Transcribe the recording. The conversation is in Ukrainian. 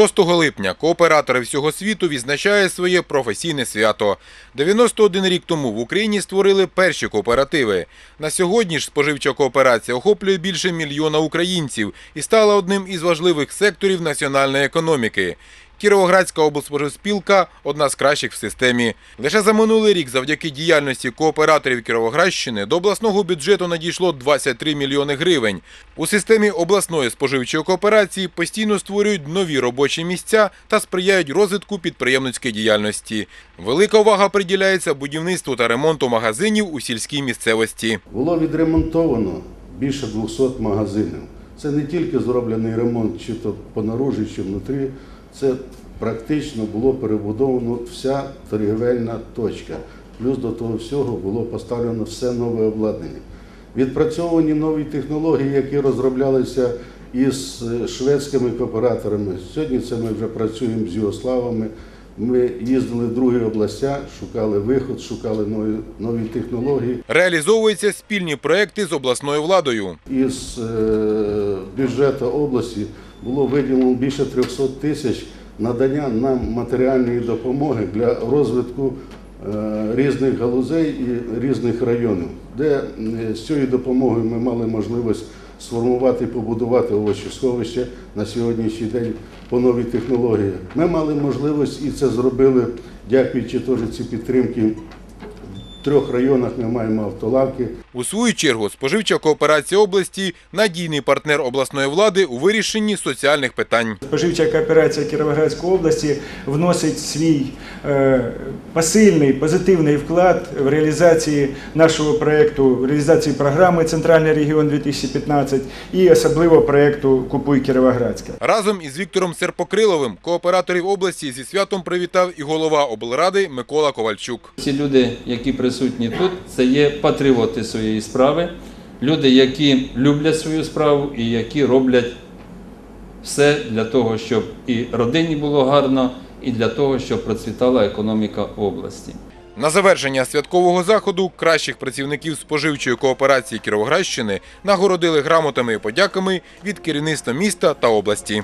6 липня кооператори всього світу відзначають своє професійне свято. 91 рік тому в Україні створили перші кооперативи. На сьогодні ж споживча кооперація охоплює більше мільйона українців і стала одним із важливих секторів національної економіки. Кіровоградська облспоживспілка – одна з кращих в системі. Лише за минулий рік завдяки діяльності кооператорів Кіровоградщини до обласного бюджету надійшло 23 мільйони гривень. У системі обласної споживчої кооперації постійно створюють нові робочі місця та сприяють розвитку підприємницької діяльності. Велика увага приділяється будівництву та ремонту магазинів у сільській місцевості. Було відремонтовано більше 200 магазинів. Це не тільки зроблений ремонт, чи то по наружі, чи внутрі. Це практично було перебудовано вся торгівельна точка. Плюс до того всього було поставлено все нове обладнання. Відпрацьовані нові технології, які розроблялися із е, шведськими кооператорами. Сьогодні це ми вже працюємо з Югославами. Ми їздили в другі областя, шукали виход, шукали нові, нові технології. Реалізовуються спільні проекти з обласною владою. Із е, бюджету області було виділено більше 300 тисяч надання нам матеріальної допомоги для розвитку е, різних галузей і різних районів, де е, з цією допомогою ми мали можливість сформувати і побудувати овочесховище на сьогоднішній день по новій технології. Ми мали можливість і це зробили, дякуючи теж цій підтримки. В трьох районах ми маємо автолавки. У свою чергу споживча кооперація області – надійний партнер обласної влади у вирішенні соціальних питань. Споживча кооперація Кіровоградської області вносить свій е, посильний позитивний вклад в реалізації нашого проєкту, в реалізації програми Центральний регіон 2015 і особливо проєкту Купуй Кіровоградське. Разом із Віктором Серпокриловим кооператорів області зі святом привітав і голова облради Микола Ковальчук. Ці люди, які присутні тут, це є патріоти своєї справи, люди, які люблять свою справу і які роблять все для того, щоб і родині було гарно, і для того, щоб процвітала економіка області. На завершення святкового заходу кращих працівників споживчої кооперації Кіровоградщини нагородили грамотами і подяками від керівництва міста та області.